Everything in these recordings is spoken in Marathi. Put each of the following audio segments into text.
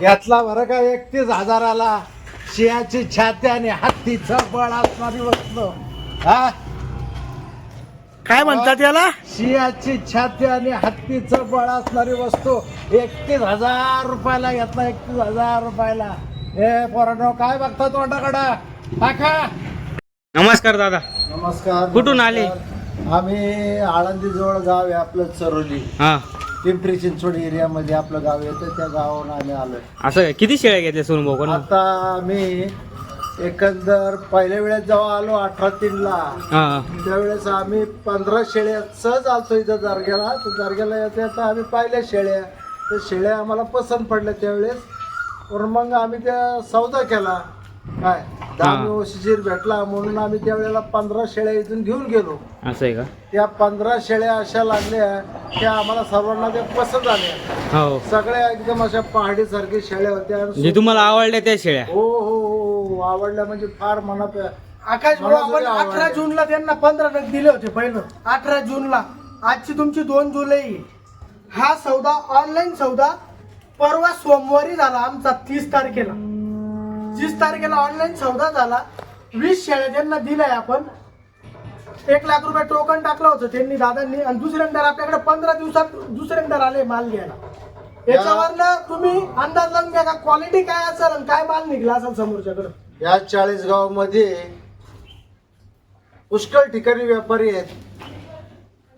घेतला बरं का एकतीस हजाराला शियाची छाती आणि हत्तीचं बळ असणारी वस्तू. हा? काय म्हणतात याला? शियाची छाती आणि हत्तीचं बळ असणारी वस्तू. एकतीस हजार रुपयाला घेतला एकतीस हजार रुपयाला. हे पोरांनो काय बघता तोंडाकडं? टाका नमस्कार दादा. नमस्कार कुठून आले? नमस्कार. आम्ही आळंदी जवळ गाव आहे आपलं चरोली हा. पिंपरी चिंचवड एरियामध्ये आपलं गाव येतं त्या गावावरून आम्ही आलोय. असं काय किती शेळ्या घेतल्या सोनू भाऊ? कोण आता आम्ही एकंदर पहिल्या वेळेस जेव्हा आलो अठरा तीनला हा. त्यावेळेस आम्ही पंधरा शेळ्या सहज आलतो इथं दर्ग्याला. तर दर्ग्याला येता येता आम्ही पाहिल्या शेळ्या. त्या शेळ्या आम्हाला पसंत पडल्या त्यावेळेस. वर मग आम्ही त्या सौदा केला. काय? दाम व्यवस्थिशीर भेटला म्हणून आम्ही त्यावेळेला पंधरा शेळ्या इथून घेऊन गेलो. असं आहे का? त्या पंधरा शेळ्या अशा लागल्या त्या आम्हाला सर्वांना त्या पसंत आल्या. हो. सगळ्या एकदम अशा पहाडीसारख्या शेळ्या होत्या. आणि म्हणजे तुम्हाला आवडल्या त्या शेळ्या? हो हो हो हो. आवडल्या म्हणजे फार मनात आकाश भाऊ मला आपण जरी आवडलं. अठरा जूनला त्यांना पंधरा नग दिले होते पहिलं. अठरा जूनला. आजची तुमची दोन जुलै. हा सौदा ऑनलाईन सौदा परवा सोमवारी झाला आमचा तीस तारखेला. तीस तारखेला ऑनलाईन सौदा झाला. वीस शेळ्या त्यांना दिलाय आपण. एक लाख रुपये टोकन टाकलं होतं त्यांनी दादांनी. आणि दुसऱ्यांदा आपल्याकडे पंधरा दिवसात दुसऱ्यांदा आले माल घ्यायला. याच्यावरनं तुम्ही अंदाज लावून घ्या का क्वालिटी काय असेल आणि काय माल निघला असेल समोरच्याकडे? या चाळीसमध्ये पुष्कळ ठिकाणी व्यापारी आहेत.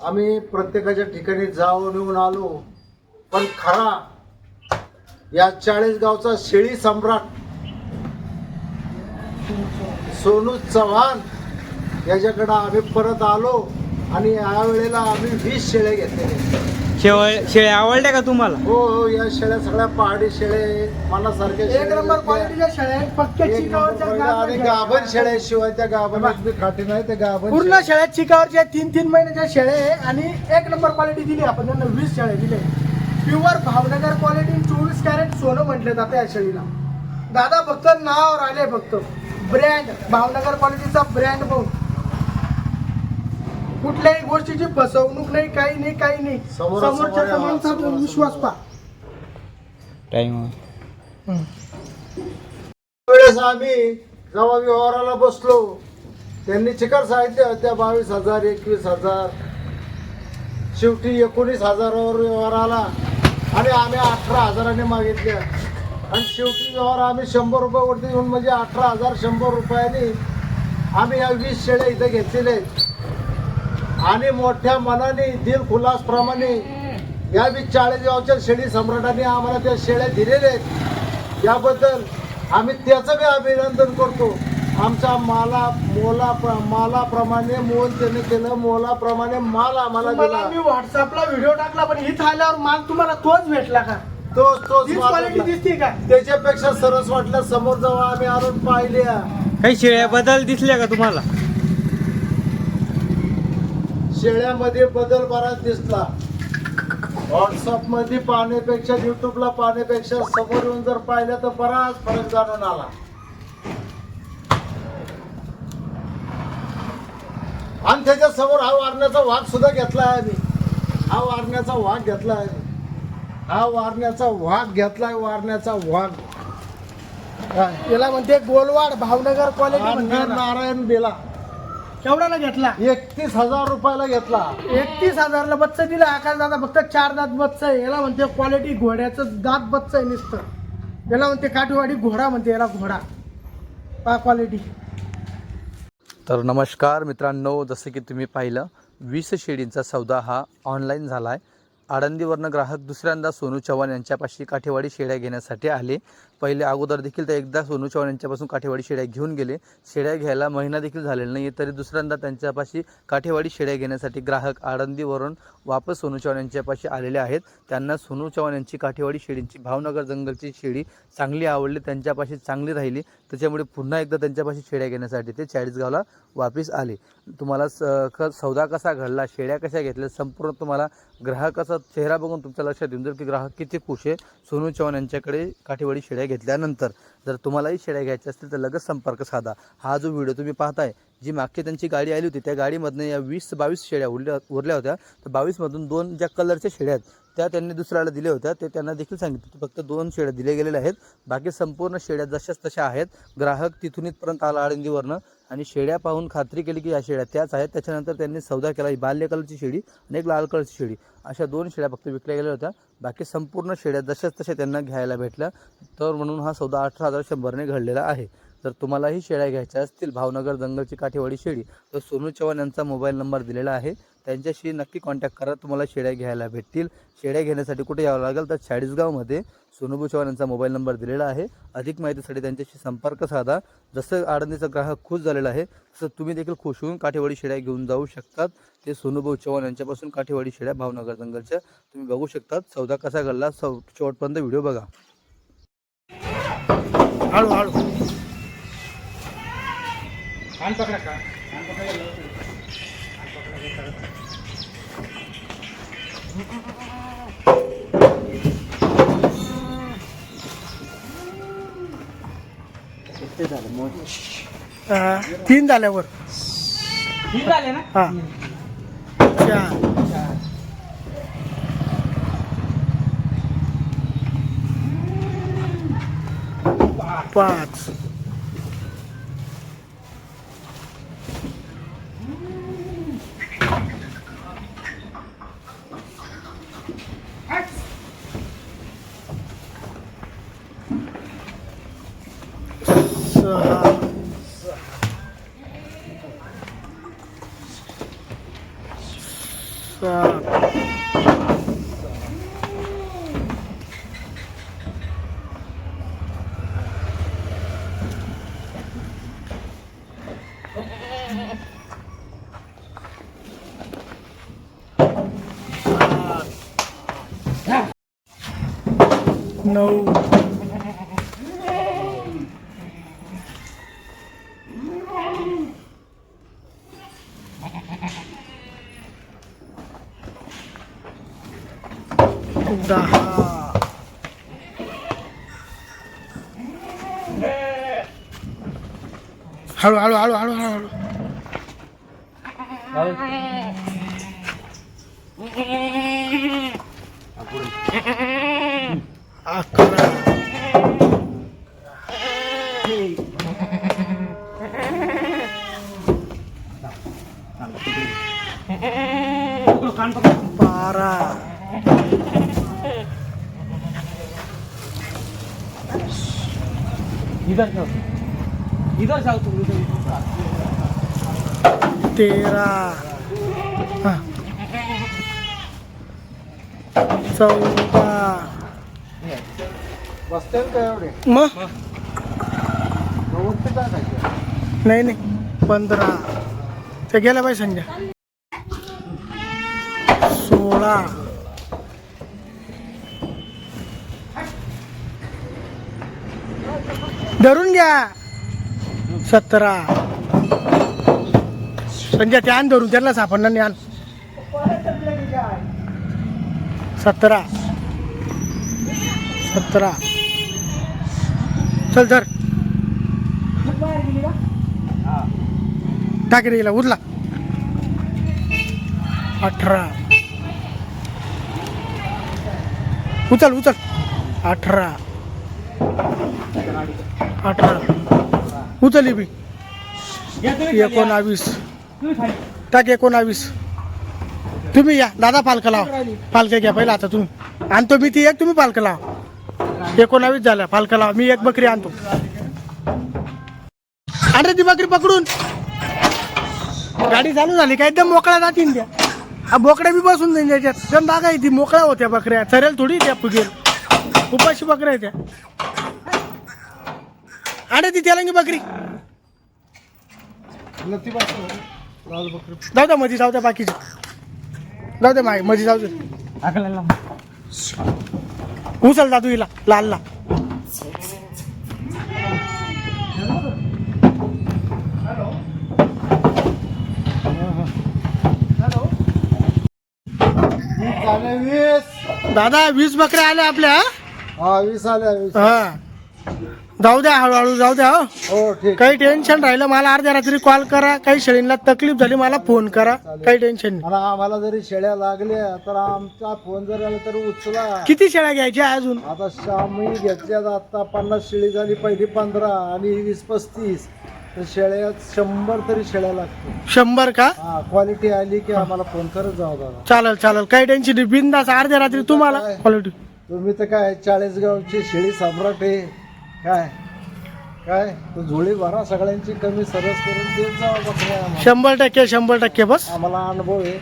आम्ही प्रत्येकाच्या ठिकाणी जाऊन येऊन आलो. पण खरा या चाळीस गावचा शेळी सम्राट सोनू चव्हाण याच्याकडं आम्ही परत आलो आणि या वेळेला आम्ही वीस शेळ्या घेतलेल्या शेवळ शेळ्या आवडल्या का तुम्हाला हो हो या शेळ्या सगळ्या पहाडी आहेत मनासारख्या एक शेळ्या नंबर. क्वालिटीच्या शेळ्या आहेत पक्क्या एक चिकावरच्या नंबर आणि गाभण गाभण शेळ्या. शेळ्या शिवाय त्या गाभण खाटी नाही त्या गाभण पूर्ण शेळ्या. शेळ्या चिकावरच्या तीन तीन महिन्याच्या शेळ्या आहे आणि एक नंबर क्वालिटी दिली आपण त्यांना वीस शेळ्या दिले प्युअर भावनगर क्वालिटी चोवीस कॅरेट सोनं म्हटलं जातं या शेळीला दादा फक्त नाव राहिले फक्त ब्रँड भावनगर क्वालिटीचा ब्रँड पाहून कुठल्याही गोष्टीची फसवणूक नाही काही नाही काही नाही. समोरच्या समोरचा. विश्वास पा टाइम वेळेस आम्ही जेव्हा व्यवहाराला बसलो त्यांनी चिकार साहित्य होत्या बावीस हजार एकवीस हजार शेवटी एकोणीस हजारावर व्यवहार आला आणि आम्ही अठरा हजाराने मागितल्या. आणि शेवटी व्यवहार आम्ही शंभर रुपयावरती घेऊन म्हणजे अठरा हजार शंभर रुपयांनी आम्ही या वीस शेळ्या इथं घेतलेल्या आहेत. आणि मोठ्या मनाने दिल प्रमाणे या बी चाळीस गावच्या शेळी सम्राटाने आम्हाला त्या शेळ्या दिलेल्या आहेत. याबद्दल आम्ही त्याचं बी अभिनंदन करतो. आमच्या माला मोला मालाप्रमाणे मोल त्याने केलं मोलाप्रमाणे माल आम्हाला दिला. मी व्हॉट्सअपला व्हिडिओ टाकला पण इथं आल्यावर माल तुम्हाला तोच भेटला का? तोच तोच क्वालिटी. दिसते का? त्याच्यापेक्षा सरस वाटलं समोर जेव्हा आम्ही आणून पाहिल्या. काही शेळ्या बदल दिसल्या का तुम्हाला? शेळ्यामध्ये बदल बराच दिसला. व्हॉट्सअपमध्ये पाहण्यापेक्षा युट्यूबला पाहण्यापेक्षा समोर येऊन जर पाहिलं तर बराच फरक जाणून आला. आणि त्याच्यासमोर हा वारण्याचा वाघ सुद्धा घेतला आहे आम्ही. हा वारण्याचा वाघ घेतला आहे. हा वारण्याचा वाघ घेतलाय वारण्याचा वाघ? याला म्हणते गोलवाड भावनगर याला. नारायण दिला केवढ्याला घेतला? एकतीस हजार रुपयाला घेतला. एकतीस हजारला बच्चा दिला. आकाश दादा फक्त चार दात बच्चा आहे याला म्हणते क्वालिटी घोड्याचं दात बच्चा आहे नुसतं. याला म्हणते काठीवाडी घोडा म्हणते याला घोडा. पा क्वालिटी तर नमस्कार मित्रांनो जसं की तुम्ही पाहिलं वीस शेळींचा सौदा हा ऑनलाईन झाला आहे आळंदीवरनं ग्राहक दुसऱ्यांदा सोनू चव्हाण यांच्यापाशी काठेवाडी शेळ्या घेण्यासाठी आले. पहिले अगोदर देखील ते एकदा सोनू चव्हाण यांच्यापासून काठेवाडी शेळ्या घेऊन गेले. शेळ्या घ्यायला महिना देखील झालेला नाही तरी दुसऱ्यांदा त्यांच्यापाशी काठेवाडी शेळ्या घेण्यासाठी ग्राहक आळंदीवरून वापस सोनू चव्हाण यांच्यापाशी आलेले आहेत. त्यांना सोनू चव्हाण यांची काठेवाडी शेळींची भावनगर जंगलची शेळी चांगली आवडली त्यांच्यापाशी चांगली राहिली. त्याच्यामुळे पुन्हा एकदा त्यांच्यापाशी शेळ्या घेण्यासाठी ते चाळीसगावला वापिस आले. तुम्हाला स क सौदा कसा घडला शेळ्या कशा घेतल्या संपूर्ण तुम्हाला ग्राहकाचा चेहरा बघून तुमच्या लक्षात येऊन जाईल की ग्राहक किती खुश आहे. सोनू चव्हाण यांच्याकडे काठीवाडी शेळ्या घेतल्यानंतर जर तुम्हालाही शेळ्या घ्यायच्या असतील तर लगेच संपर्क साधा. हा जो व्हिडिओ तुम्ही पाहताय जी मागची त्यांची गाडी आली होती त्या गाडीमधनं या वीस बावीस शेळ्या उरल्या उरल्या होत्या. तर बावीसमधून दोन ज्या कलरच्या शेळ्या आहेत त्या त्यांनी दुसऱ्याला दिल्या होत्या. ते त्यांना देखील सांगितलं की फक्त दोन शेड्या दिल्या गेलेल्या आहेत. बाकी संपूर्ण शेळ्या जशाच तशा आहेत. ग्राहक तिथून इथपर्यंत आला आळंदीवरनं. आणि शेळ्या पाहून खात्री केली की या शेळ्या त्याच आहेत. त्याच्यानंतर त्यांनी सौदा केला. ही बाल्य कलरची शेळी आणि एक लाल कलरची शेळी अशा दोन शेळ्या फक्त विकल्या गेल्या होत्या. बाकी संपूर्ण शेळ्या जशाच तशा त्यांना घ्यायला भेटल्या. तर म्हणून हा सौदा अठरा हजार शंभरने घडलेला आहे. जर तुम्हालाही शेळ्या घ्यायच्या असतील भावनगर जंगलची काठेवाडी शेळी तर सोनू चव्हाण यांचा मोबाईल नंबर दिलेला आहे. त्यांच्याशी नक्की कॉन्टॅक्ट करा. तुम्हाला शेळ्या घ्यायला भेटतील. शेळ्या घेण्यासाठी कुठे यावं लागेल तर चाळीसगावमध्ये सोनूभू चव्हाण यांचा मोबाईल नंबर दिलेला आहे. अधिक माहितीसाठी त्यांच्याशी संपर्क साधा. जसं आडंदीचा ग्राहक खुश झालेला आहे तसं तुम्ही देखील खुश होऊन काठीवाडी शेळ्या घेऊन जाऊ शकतात. ते सोनूभाऊ चव्हाण यांच्यापासून काठीवाडी शेळ्या भावनगर जंगलच्या तुम्ही बघू शकतात. सौदा कसा घडला सौ शेवटपर्यंत व्हिडिओ बघा. हळू हळू. हा, तीन झाल्यावर. हा. चार. पाच. नऊ दहा हळू हळू हळू हळू हळू हळू अकरा बारा तेरा हा. चौदा बसते का एवढे मग वरती टाकायचे नाही नाही. पंधरा ते गेल्या पाहिजे संध्या. सोळा. धरून घ्या. सतरा. संध्या ते आण धरून. त्यांना सापडणार नाही आण. सतरा. सतरा. चल धर. टाकी रे हिला उरला अठरा. उचल उचल. अठरा. अठरा. उचल ही बी एकोणावीस. टाक एकोणावीस. तुम्ही या. दादा पालखं लावा पालखं घ्या पहिला आता तुम्ही. आणतो मी ती एक तुम्ही पालखं लावा. एकोणावीस झाल्या. पालकाला मी एक बकरी आणतो. आण ती बकरी पकडून. गाडी चालू झाली का? एकदम मोकळ्या जातीन त्या. हा बोकड्या बी बसून जाईन त्याच्यात. एकदम बागा आहे ती. मोकळ्या होत्या बकऱ्या. चरेल थोडी त्या पुगेल उपाशी बकऱ्या आहे त्या. आणे ती तेलंगी बकरी. बसतो जाऊ द्या मधी जाऊ द्या बाकीची. जाऊ द्या माय मधी जाऊ दे उचल दादू हिला लालला वीस. दादा वीस बकऱ्या आल्या आपल्या हा? हा वीस आल्या वीस. हा. जाऊ द्या हळूहळू जाऊ द्या हो. हो ठीक. काही टेन्शन राहिलं मला अर्ध्या रात्री कॉल करा. काही शेळींना तकलीफ झाली मला फोन करा. काही टेन्शन नाही. आम्हाला जरी शेळ्या लागल्या तर आमचा फोन जर आला तर उचला. किती शेळ्या घ्यायच्या अजून? आता शामी घेतल्यात आता पन्नास शेळी झाली पहिली पंधरा आणि वीस पस्तीस. तर शेळ्यात शंभर तरी शेळ्या लागतील. शंभर का? हा क्वालिटी आली की आम्हाला फोन करत जाऊ दादा. चालेल चालेल. काही टेन्शन नाही. बिंदास अर्ध्या रात्री तुम्हाला क्वालिटी तुम्ही तर काय चाळीसगावची शेळी सम्राट आहे. काय? काय? तो झोळी भरा सगळ्यांची कमी सरस करून देत बकऱ्या आम्हाला. शंभर टक्के शंभर टक्के बस. आम्हाला अनुभव आहे.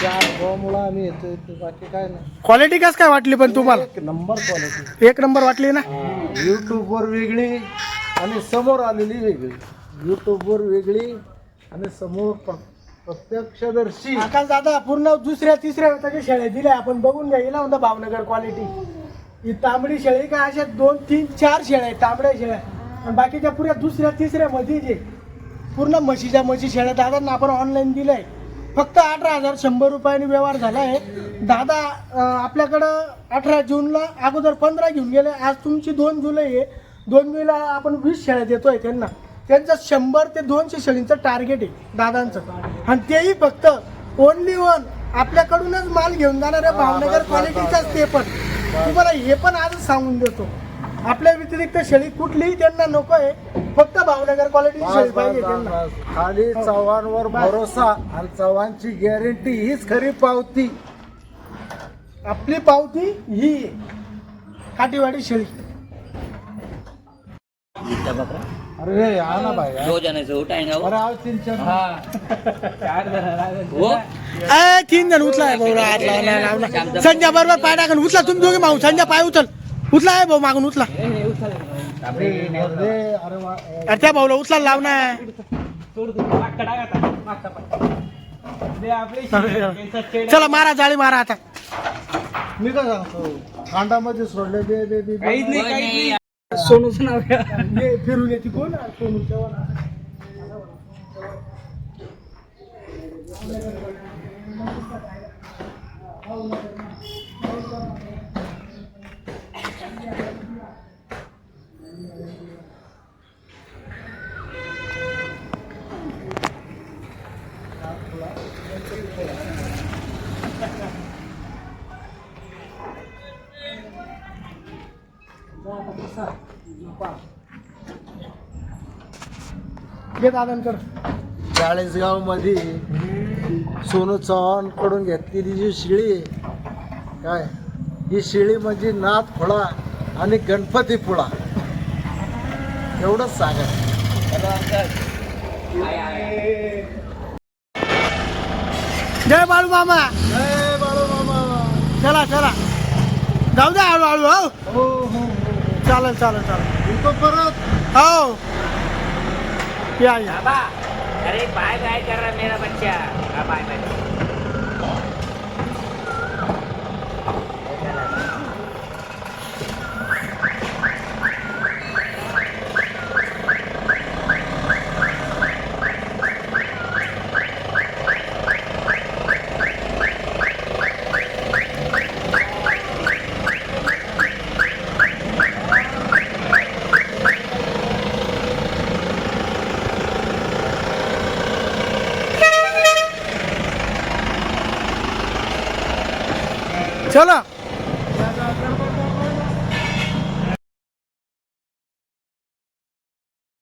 त्या अनुभवामुळे आम्ही येतो इथे बाकी काय नाही. क्वालिटी कस काय वाटली पण तुम्हाला? एक नंबर क्वालिटी एक नंबर वाटली ना? यूट्यूबवर वेगळी आणि समोर आलेली वेगळी. यूट्यूबवर वेगळी आणि समोर प्र- प्रत्यक्षदर्शी. आकाश दादा पूर्ण दुसऱ्या तिसऱ्या त्याच्या शेळ्या दिल्या. आपण बघून घ्या हिला म्हणता भावनगर क्वालिटी ही तांबडी शेळी काय अशा दोन तीन चार शेळ्या आहेत तांबड्या शेळ्या. आणि बाकीच्या पुऱ्या दुसऱ्या तिसऱ्या मध्ये जे पूर्ण म्हशीच्या म्हशी शेळ्या. दादांना आपण ऑनलाईन दिलंय. फक्त अठरा हजार शंभर रुपयाने व्यवहार झाला आहे. दादा आपल्याकडं अठरा जूनला अगोदर पंधरा घेऊन गेले. आज तुमची दोन जुलै आहे. दोन जुलैला आपण वीस शेळ्या देतोय त्यांना. त्यांचं शंभर ते दोनशे शेळींचं टार्गेट आहे दादांचं. आणि तेही फक्त ओनली वन आपल्याकडूनच माल घेऊन जाणाऱ्या भावनगर क्वालिटीचाच ते पण. तुम्हाला हे पण आजच सांगून देतो. आपल्या व्यतिरिक्त शेळी कुठलीही त्यांना नको आहे. फक्त भावनगर क्वालिटीची शेळी पाहिजे त्यांना. खाली चव्हाणवर भरोसा आणि चव्हाणची गॅरंटी हीच खरी पावती. आपली पावती ही आहे. काठीवाडी शेळी. अरे हा ना भाई दो जने से उठाएंगे अरे आव तीन चार. वो ए तीन जण उचला आहे भाऊ हात लावला लावला संजय बरोबर पाय टाकून उचला तुम्ही दोघे मागून. संजय पाय उचल. उचला आहे भाऊ मागून उचला. अरे त्या भाऊला उचला लाव ना. चला मारा जाळी मारा आता. मी काय सांगतो? खांडामध्ये सोडले दे दे दे काहीच नाही काहीच नाही. सोनूचं नाव फिरून येते कोण? सोनू चाळीसगावमध्ये सोनू चव्हाणकडून घेतलेली जी शिळी काय? ही शिळी म्हणजे नाथ फुळा आणि गणपती फुळा एवढंच सांगा. जय बाळू मामा. जय बाळू मामा. चला चला. जाऊ द्या हळूहळू हो हो हो. चालेल चालेल चालेल. येतो परत. हो. या या. बाबा अरे बाय बाय कर रहा मेरा बच्चा. हाँ, बाय बाय